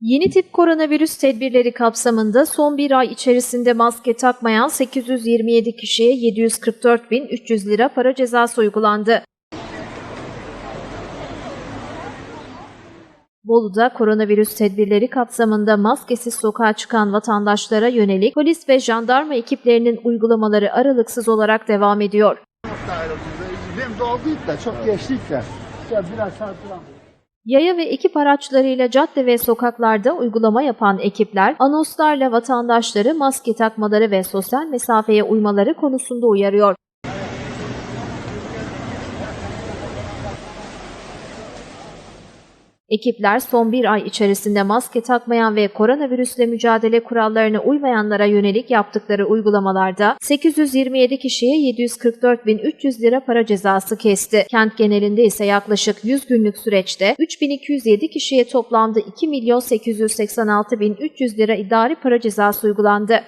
Yeni tip koronavirüs tedbirleri kapsamında son bir ay içerisinde maske takmayan 827 kişiye 744.300 lira para cezası uygulandı. Bolu'da koronavirüs tedbirleri kapsamında maskesiz sokağa çıkan vatandaşlara yönelik polis ve jandarma ekiplerinin uygulamaları aralıksız olarak devam ediyor. Çok geçtik de. Biraz. Yaya ve ekip araçlarıyla cadde ve sokaklarda uygulama yapan ekipler anonslarla vatandaşları maske takmaları ve sosyal mesafeye uymaları konusunda uyarıyor. Ekipler son bir ay içerisinde maske takmayan ve koronavirüsle mücadele kurallarına uymayanlara yönelik yaptıkları uygulamalarda 827 kişiye 744.300 lira para cezası kesti. Kent genelinde ise yaklaşık 100 günlük süreçte 3207 kişiye toplamda 2.886.300 lira idari para cezası uygulandı.